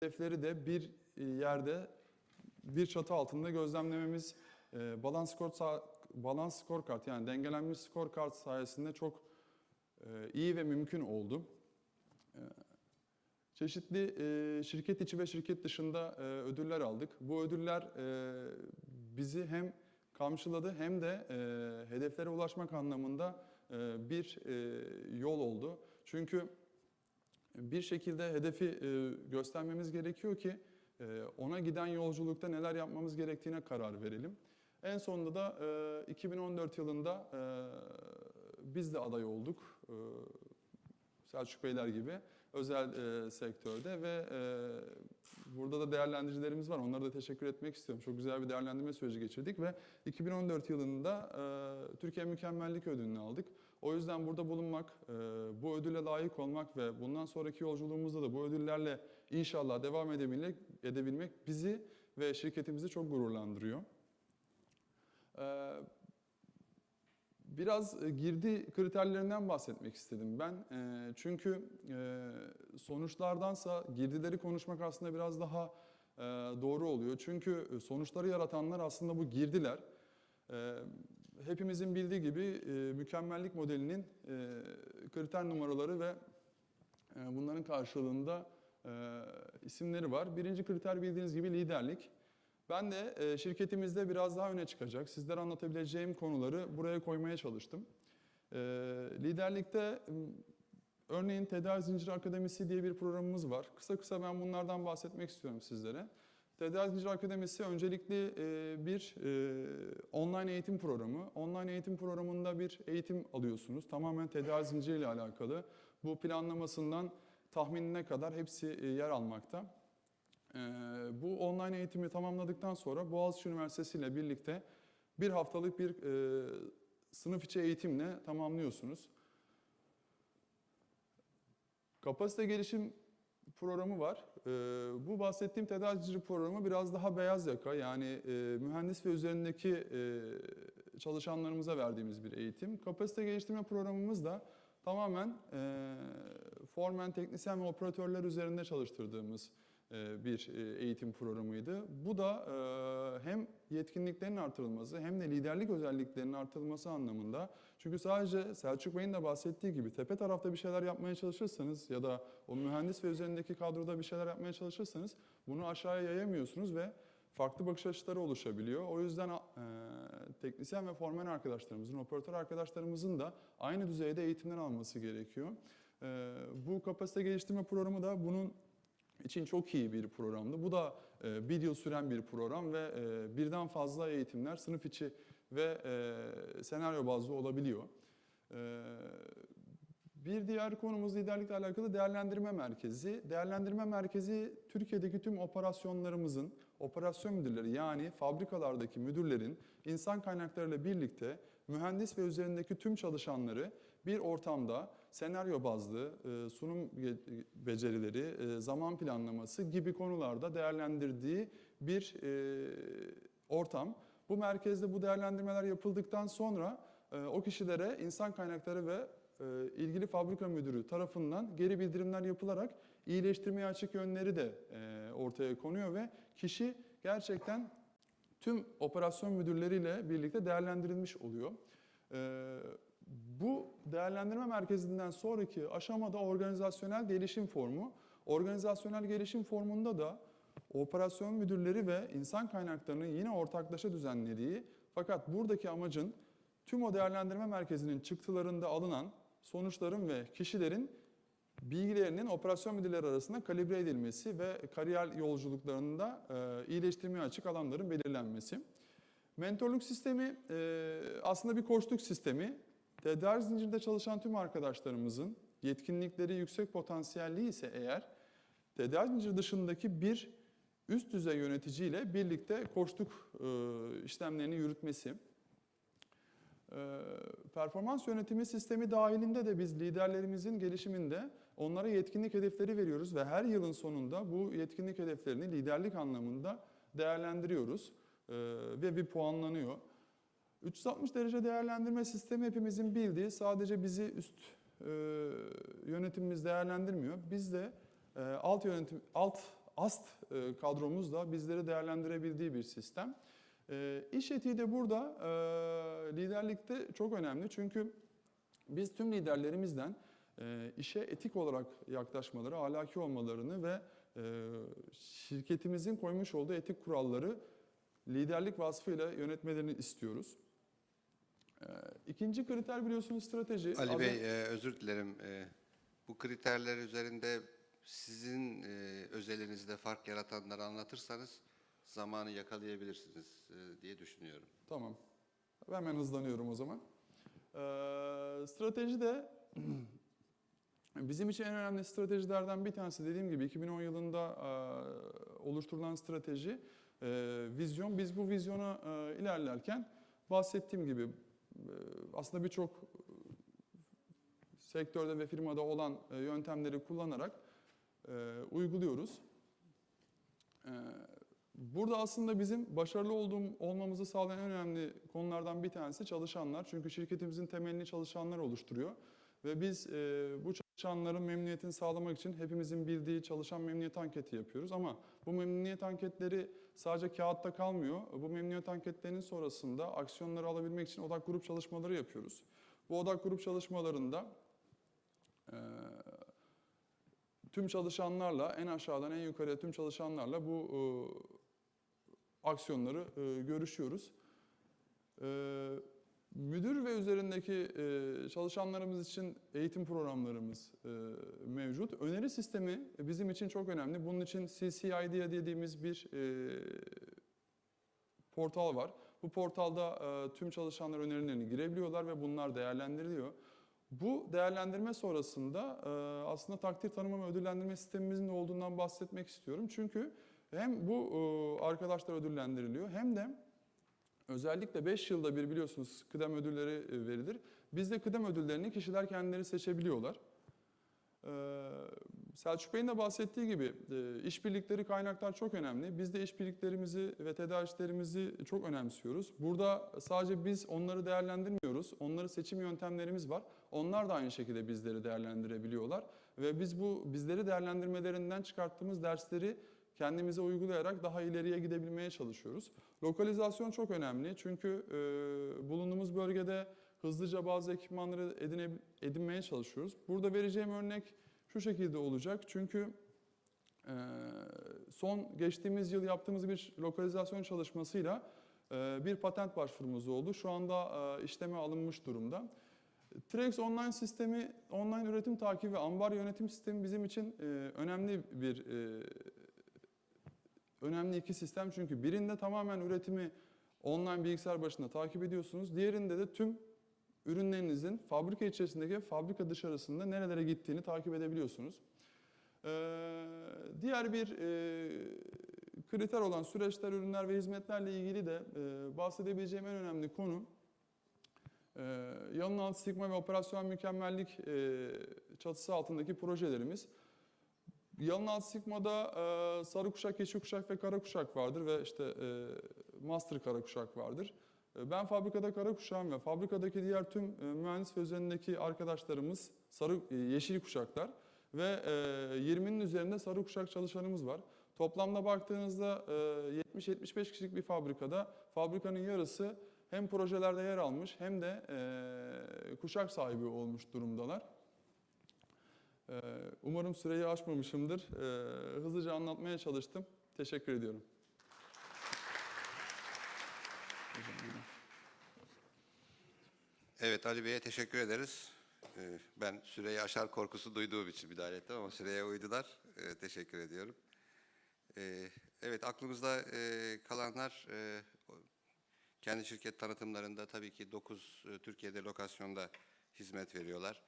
hedefleri de bir yerde bir çatı altında gözlemlememiz e, balans skor balans scorecard yani dengelenmiş scorecard sayesinde çok e, iyi ve mümkün oldu. E, Çeşitli e, şirket içi ve şirket dışında e, ödüller aldık. Bu ödüller e, bizi hem kamçıladı hem de e, hedeflere ulaşmak anlamında e, bir e, yol oldu. Çünkü bir şekilde hedefi e, göstermemiz gerekiyor ki e, ona giden yolculukta neler yapmamız gerektiğine karar verelim. En sonunda da e, 2014 yılında e, biz de aday olduk. Selçuk Beyler gibi özel e, sektörde ve e, burada da değerlendiricilerimiz var. Onlara da teşekkür etmek istiyorum. Çok güzel bir değerlendirme süreci geçirdik ve 2014 yılında e, Türkiye Mükemmellik Ödülünü aldık. O yüzden burada bulunmak, e, bu ödüle layık olmak ve bundan sonraki yolculuğumuzda da bu ödüllerle inşallah devam edebilmek, edebilmek bizi ve şirketimizi çok gururlandırıyor. E, Biraz girdi kriterlerinden bahsetmek istedim ben. E, Çünkü sonuçlardansa girdileri konuşmak aslında biraz daha doğru oluyor. Çünkü sonuçları yaratanlar aslında bu girdiler. Hepimizin bildiği gibi e, mükemmellik modelinin e, kriter numaraları ve e, bunların karşılığında e, isimleri var. Birinci kriter bildiğiniz gibi liderlik. Ben de e, şirketimizde biraz daha öne çıkacak, sizlere anlatabileceğim konuları buraya koymaya çalıştım. E, liderlikte örneğin Tedavi Zinciri Akademisi diye bir programımız var. Kısa kısa ben bunlardan bahsetmek istiyorum sizlere. Tedavi Zinciri Akademisi öncelikli e, bir e, online eğitim programı. Online eğitim programında bir eğitim alıyorsunuz. Tamamen tedavi zinciri ile alakalı. Bu planlamasından tahminine kadar hepsi e, yer almakta. Ee, bu online eğitimi tamamladıktan sonra Boğaziçi Üniversitesi ile birlikte bir haftalık bir e, sınıf içi eğitimle tamamlıyorsunuz. Kapasite gelişim programı var. Ee, bu bahsettiğim tedarikçi programı biraz daha beyaz yaka yani e, mühendis ve üzerindeki e, çalışanlarımıza verdiğimiz bir eğitim. Kapasite geliştirme programımız da tamamen e, formen teknisyen ve operatörler üzerinde çalıştırdığımız bir e, eğitim programıydı. Bu da e, hem yetkinliklerin artırılması hem de liderlik özelliklerinin artırılması anlamında. Çünkü sadece Selçuk Bey'in de bahsettiği gibi tepe tarafta bir şeyler yapmaya çalışırsanız ya da o mühendis ve üzerindeki kadroda bir şeyler yapmaya çalışırsanız bunu aşağıya yayamıyorsunuz ve farklı bakış açıları oluşabiliyor. O yüzden e, teknisyen ve formen arkadaşlarımızın, operatör arkadaşlarımızın da aynı düzeyde eğitimler alması gerekiyor. E, bu kapasite geliştirme programı da bunun için çok iyi bir programdı. Bu da e, bir yıl süren bir program ve e, birden fazla eğitimler sınıf içi ve e, senaryo bazlı olabiliyor. E, bir diğer konumuz liderlikle alakalı değerlendirme merkezi. Değerlendirme merkezi Türkiye'deki tüm operasyonlarımızın operasyon müdürleri yani fabrikalardaki müdürlerin insan kaynaklarıyla birlikte mühendis ve üzerindeki tüm çalışanları bir ortamda senaryo bazlı, e, sunum becerileri, e, zaman planlaması gibi konularda değerlendirdiği bir e, ortam. Bu merkezde bu değerlendirmeler yapıldıktan sonra o kişilere insan kaynakları ve ilgili fabrika müdürü tarafından geri bildirimler yapılarak iyileştirmeye açık yönleri de ortaya konuyor ve kişi gerçekten tüm operasyon müdürleriyle birlikte değerlendirilmiş oluyor. Bu değerlendirme merkezinden sonraki aşamada organizasyonel gelişim formu. Organizasyonel gelişim formunda da operasyon müdürleri ve insan kaynaklarının yine ortaklaşa düzenlediği fakat buradaki amacın tüm o değerlendirme merkezinin çıktılarında alınan sonuçların ve kişilerin bilgilerinin operasyon müdürleri arasında kalibre edilmesi ve kariyer yolculuklarında e, iyileştirmeye açık alanların belirlenmesi. Mentorluk sistemi e, aslında bir koçluk sistemi. Tedarik zincirinde çalışan tüm arkadaşlarımızın yetkinlikleri yüksek potansiyelli ise eğer tedarik zinciri dışındaki bir üst düzey yöneticiyle birlikte koçluk e, işlemlerini yürütmesi. Ee, Performans yönetimi sistemi dahilinde de biz liderlerimizin gelişiminde onlara yetkinlik hedefleri veriyoruz ve her yılın sonunda bu yetkinlik hedeflerini liderlik anlamında değerlendiriyoruz ee, ve bir puanlanıyor. 360 derece değerlendirme sistemi hepimizin bildiği sadece bizi üst e, yönetimimiz değerlendirmiyor. Biz de e, alt yönetim alt AST e, kadromuz da bizleri değerlendirebildiği bir sistem. E, iş etiği de burada e, liderlikte çok önemli çünkü biz tüm liderlerimizden e, işe etik olarak yaklaşmaları, ahlaki olmalarını ve e, şirketimizin koymuş olduğu etik kuralları liderlik vasfıyla yönetmelerini istiyoruz. E, İkinci kriter biliyorsunuz strateji. Ali Az- Bey e, özür dilerim. E, bu kriterler üzerinde sizin e, özelinizde fark yaratanları anlatırsanız zamanı yakalayabilirsiniz e, diye düşünüyorum. Tamam. Hemen hızlanıyorum o zaman. Ee, strateji de bizim için en önemli stratejilerden bir tanesi dediğim gibi 2010 yılında e, oluşturulan strateji, e, vizyon. Biz bu vizyona e, ilerlerken bahsettiğim gibi e, aslında birçok e, sektörde ve firmada olan e, yöntemleri kullanarak e, uyguluyoruz. E, Burada aslında bizim başarılı olduğum, olmamızı sağlayan en önemli konulardan bir tanesi çalışanlar. Çünkü şirketimizin temelini çalışanlar oluşturuyor. Ve biz e, bu çalışanların memnuniyetini sağlamak için hepimizin bildiği çalışan memnuniyet anketi yapıyoruz. Ama bu memnuniyet anketleri sadece kağıtta kalmıyor. Bu memnuniyet anketlerinin sonrasında aksiyonları alabilmek için odak grup çalışmaları yapıyoruz. Bu odak grup çalışmalarında e, tüm çalışanlarla en aşağıdan en yukarıya tüm çalışanlarla bu e, aksiyonları e, görüşüyoruz. E, müdür ve üzerindeki e, çalışanlarımız için eğitim programlarımız e, mevcut. Öneri sistemi bizim için çok önemli. Bunun için CCID dediğimiz bir e, portal var. Bu portalda tüm çalışanlar önerilerini girebiliyorlar ve bunlar değerlendiriliyor. Bu değerlendirme sonrasında aslında takdir tanıma ve ödüllendirme sistemimizin de olduğundan bahsetmek istiyorum. Çünkü hem bu arkadaşlar ödüllendiriliyor hem de özellikle 5 yılda bir biliyorsunuz kıdem ödülleri e, verilir. Bizde kıdem ödüllerini kişiler kendileri seçebiliyorlar. Ee, Selçuk Bey'in de bahsettiği gibi e, işbirlikleri kaynaklar çok önemli. Biz de işbirliklerimizi ve tedarikçilerimizi çok önemsiyoruz. Burada sadece biz onları değerlendirmiyoruz. Onları seçim yöntemlerimiz var. Onlar da aynı şekilde bizleri değerlendirebiliyorlar. Ve biz bu bizleri değerlendirmelerinden çıkarttığımız dersleri kendimize uygulayarak daha ileriye gidebilmeye çalışıyoruz. Lokalizasyon çok önemli çünkü e, bulunduğumuz bölgede hızlıca bazı ekipmanları edine, edinmeye çalışıyoruz. Burada vereceğim örnek şu şekilde olacak. Çünkü e, son geçtiğimiz yıl yaptığımız bir lokalizasyon çalışmasıyla e, bir patent başvurumuz oldu. Şu anda e, işleme alınmış durumda. Trex online sistemi, online üretim takibi ve ambar yönetim sistemi bizim için e, önemli bir e, önemli iki sistem. Çünkü birinde tamamen üretimi online bilgisayar başında takip ediyorsunuz. Diğerinde de tüm ürünlerinizin fabrika içerisindeki fabrika dışarısında nerelere gittiğini takip edebiliyorsunuz. Ee, diğer bir e, kriter olan süreçler, ürünler ve hizmetlerle ilgili de e, bahsedebileceğim en önemli konu e, Yalın Altı Sigma ve Operasyon Mükemmellik e, çatısı altındaki projelerimiz. Altı Sigma'da e, sarı kuşak, yeşil kuşak ve kara kuşak vardır ve işte e, master kara kuşak vardır. E, Ben fabrikada kara kuşağım ve fabrikadaki diğer tüm e, mühendis ve üzerindeki arkadaşlarımız sarı e, yeşil kuşaklar ve e, 20'nin üzerinde sarı kuşak çalışanımız var. Toplamda baktığınızda e, 70-75 kişilik bir fabrikada fabrikanın yarısı hem projelerde yer almış hem de e, kuşak sahibi olmuş durumdalar. E, Umarım süreyi aşmamışımdır. E, Hızlıca anlatmaya çalıştım. Teşekkür ediyorum. Evet Ali Bey'e teşekkür ederiz. E, ben süreyi aşar korkusu duyduğum için müdahale ettim ama süreye uydular. E, teşekkür ediyorum. E, evet aklımızda e, kalanlar e, kendi şirket tanıtımlarında tabii ki 9 Türkiye'de lokasyonda hizmet veriyorlar.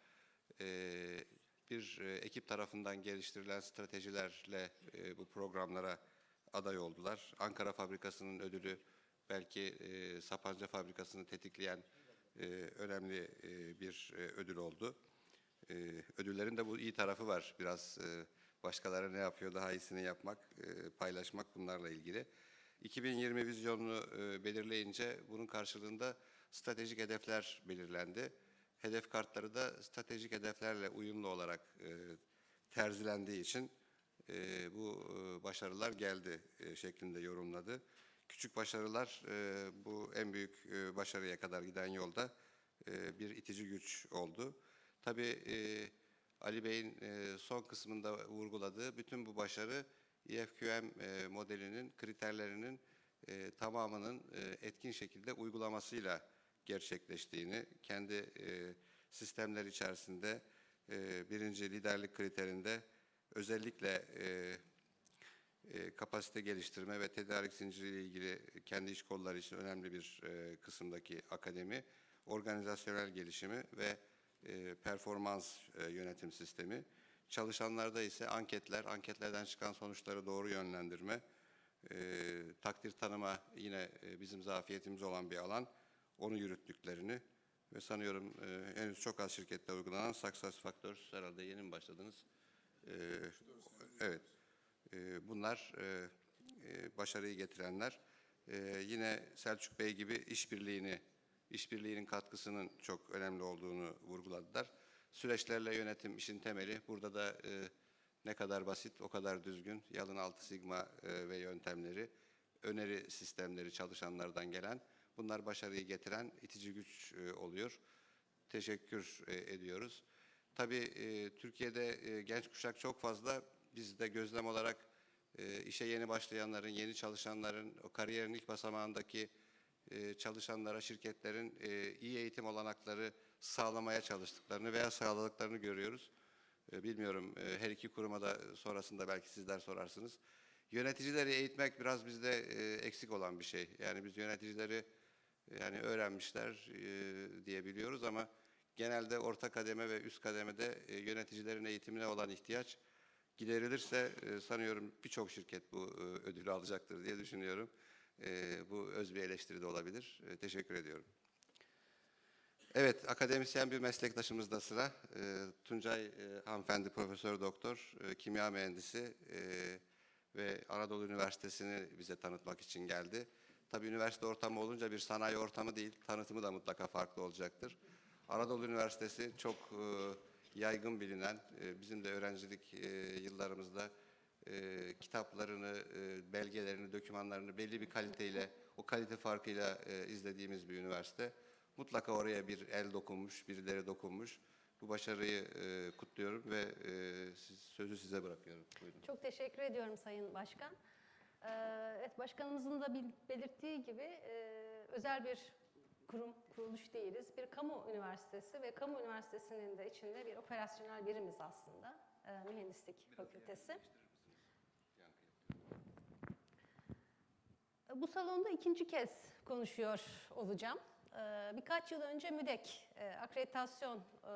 Bir e, ekip tarafından geliştirilen stratejilerle e, bu programlara aday oldular. Ankara fabrikasının ödülü belki e, Sapanca fabrikasını tetikleyen önemli bir ödül oldu. Ödüllerin de bu iyi tarafı var. Biraz başkaları ne yapıyor daha iyisini yapmak, paylaşmak bunlarla ilgili. 2020 vizyonunu belirleyince bunun karşılığında stratejik hedefler belirlendi. Hedef kartları da stratejik hedeflerle uyumlu olarak e, terzilendiği için e, bu e, başarılar geldi e, şeklinde yorumladı. Küçük başarılar e, bu en büyük e, başarıya kadar giden yolda e, bir itici güç oldu. Tabii e, Ali Bey'in e, son kısmında vurguladığı bütün bu başarı EFQM e, modelinin kriterlerinin e, tamamının e, etkin şekilde uygulamasıyla gerçekleştiğini, kendi e, sistemler içerisinde e, birinci liderlik kriterinde özellikle e, e, kapasite geliştirme ve tedarik zinciriyle ilgili kendi iş kolları için önemli bir e, kısımdaki akademi, organizasyonel gelişimi ve e, performans e, yönetim sistemi. Çalışanlarda ise anketler, anketlerden çıkan sonuçları doğru yönlendirme, e, takdir tanıma yine e, bizim zafiyetimiz olan bir alan, onu yürüttüklerini ve sanıyorum e, henüz çok az şirkette uygulanan Success Factors herhalde yeni mi başladınız? E, evet. E, bunlar e, e, başarıyı getirenler. E, yine Selçuk Bey gibi işbirliğini, işbirliğinin katkısının çok önemli olduğunu vurguladılar. Süreçlerle yönetim işin temeli. Burada da e, ne kadar basit, o kadar düzgün. Yalın altı sigma e, ve yöntemleri, öneri sistemleri çalışanlardan gelen, bunlar başarıyı getiren itici güç e, oluyor. Teşekkür e, ediyoruz. Tabii e, Türkiye'de genç kuşak çok fazla. Biz de gözlem olarak işe yeni başlayanların, yeni çalışanların, o kariyerin ilk basamağındaki çalışanlara, şirketlerin iyi eğitim olanakları sağlamaya çalıştıklarını veya sağladıklarını görüyoruz. Bilmiyorum her iki kuruma da sonrasında belki sizler sorarsınız. Yöneticileri eğitmek biraz bizde eksik olan bir şey. Yani biz yöneticileri yani öğrenmişler e, diyebiliyoruz ama genelde orta kademe ve üst kademede e, yöneticilerin eğitimine olan ihtiyaç giderilirse e, sanıyorum birçok şirket bu e, ödülü alacaktır diye düşünüyorum. Bu öz bir eleştiri de olabilir. Teşekkür ediyorum. Evet, akademisyen bir meslektaşımız da sıra. E, Tuncay e, hanımefendi profesör doktor, e, kimya mühendisi e, ve Anadolu Üniversitesi'ni bize tanıtmak için geldi. Tabii üniversite ortamı olunca bir sanayi ortamı değil, tanıtımı da mutlaka farklı olacaktır. Anadolu Üniversitesi çok e, yaygın bilinen, e, bizim de öğrencilik e, yıllarımızda kitaplarını, belgelerini, dokümanlarını belli bir kaliteyle, o kalite farkıyla izlediğimiz bir üniversite. Mutlaka oraya bir el dokunmuş, birileri dokunmuş. Bu başarıyı kutluyorum ve sözü size bırakıyorum. Buyurun. Çok teşekkür ediyorum Sayın Başkan. Ee, Evet, başkanımızın da belirttiği gibi e, özel bir kurum, kuruluş değiliz. Bir kamu üniversitesi ve kamu üniversitesinin de içinde bir operasyonel birimiz aslında. e, Mühendislik Fakültesi. Bu salonda ikinci kez konuşuyor olacağım. Ee, Birkaç yıl önce MÜDEK, e, Akreditasyon e,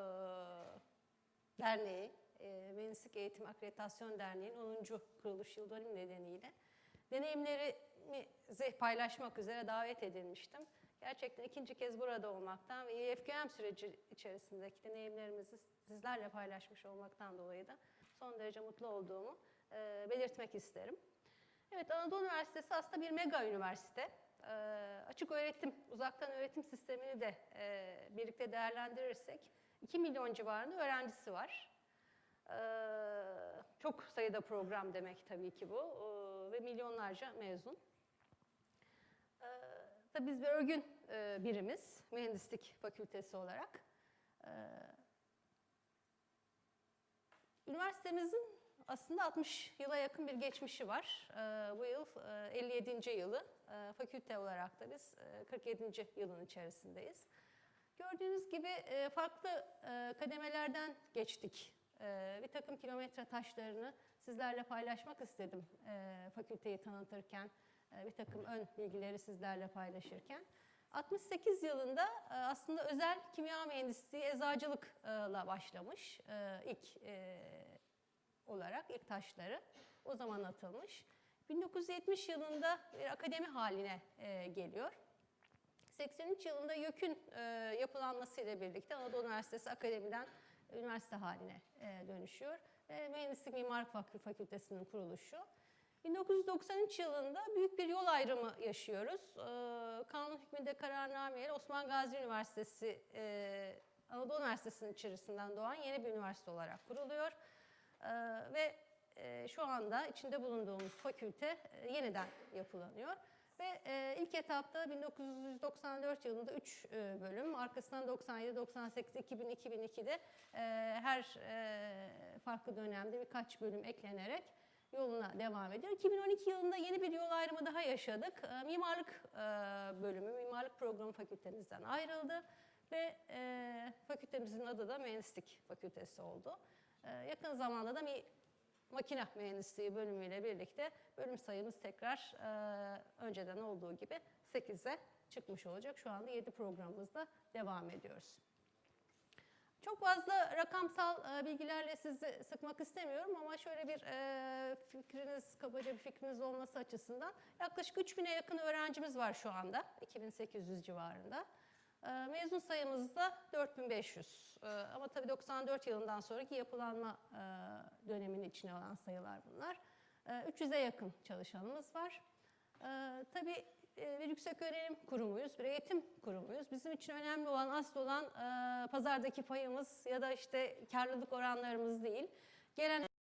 Derneği, Mühendislik Eğitim Akreditasyon Derneği'nin 10. kuruluş yıl dönümü nedeniyle deneyimlerimi paylaşmak üzere davet edilmiştim. Gerçekten ikinci kez burada olmaktan ve EFQM süreci içerisindeki deneyimlerimizi sizlerle paylaşmış olmaktan dolayı da son derece mutlu olduğumu e, belirtmek isterim. Evet, Anadolu Üniversitesi aslında bir mega üniversite. Ee, açık öğretim, uzaktan öğretim sistemini de e, birlikte değerlendirirsek 2 milyon civarında öğrencisi var. Ee, çok sayıda program demek tabii ki bu ve milyonlarca mezun. Ee, tabii biz bir örgün e, birimiz, mühendislik fakültesi olarak. Ee, üniversitemizin aslında 60 yıla yakın bir geçmişi var. Ee, bu yıl e, 57. yılı. Ee, fakülte olarak da biz e, 47. yılın içerisindeyiz. Gördüğünüz gibi e, farklı e, kademelerden geçtik. E, bir takım kilometre taşlarını sizlerle paylaşmak istedim e, fakülteyi tanıtırken. e, Bir takım ön bilgileri sizlerle paylaşırken. 68 yılında e, aslında özel kimya mühendisliği eczacılıkla başlamış ilk olarak ilk taşları o zaman atılmış. 1970 yılında bir akademi haline geliyor. 83 yılında YÖK'ün e, yapılanmasıyla birlikte Anadolu Üniversitesi Akademi'den üniversite haline e, dönüşüyor. E, Mühendislik Mimarlık Fakü- Fakültesi'nin kuruluşu. 1993 yılında büyük bir yol ayrımı yaşıyoruz. E, kanun hükmünde kararnameyle Osman Gazi Üniversitesi, Anadolu Üniversitesi'nin içerisinden doğan yeni bir üniversite olarak kuruluyor. Ve şu anda içinde bulunduğumuz fakülte yeniden yapılanıyor. Ve e, ilk etapta 1994 yılında 3 bölüm, arkasından 97, 98, 2000, 2002'de e, her e, farklı dönemde birkaç bölüm eklenerek yoluna devam ediyor. 2012 yılında yeni bir yol ayrımı daha yaşadık. E, mimarlık e, bölümü, mimarlık programı fakültemizden ayrıldı ve e, fakültemizin adı da Mühendislik Fakültesi oldu. E, yakın zamanda da mi, makine mühendisliği bölümüyle birlikte bölüm sayımız tekrar e, önceden olduğu gibi 8'e çıkmış olacak. Şu anda 7 programımızda devam ediyoruz. Çok fazla rakamsal e, bilgilerle sizi sıkmak istemiyorum ama şöyle bir e, fikriniz, kabaca bir fikriniz olması açısından yaklaşık 3000'e yakın öğrencimiz var şu anda, 2800 civarında. E, mezun sayımız da 4500. E, ama tabii 94 yılından sonraki yapılanma e, döneminin içine alan sayılar bunlar. E, 300'e yakın çalışanımız var. Ee, tabii e, bir yüksek öğrenim kurumuyuz, bir eğitim kurumuyuz. Bizim için önemli olan, asıl olan e, pazardaki payımız ya da işte karlılık oranlarımız değil. Gelen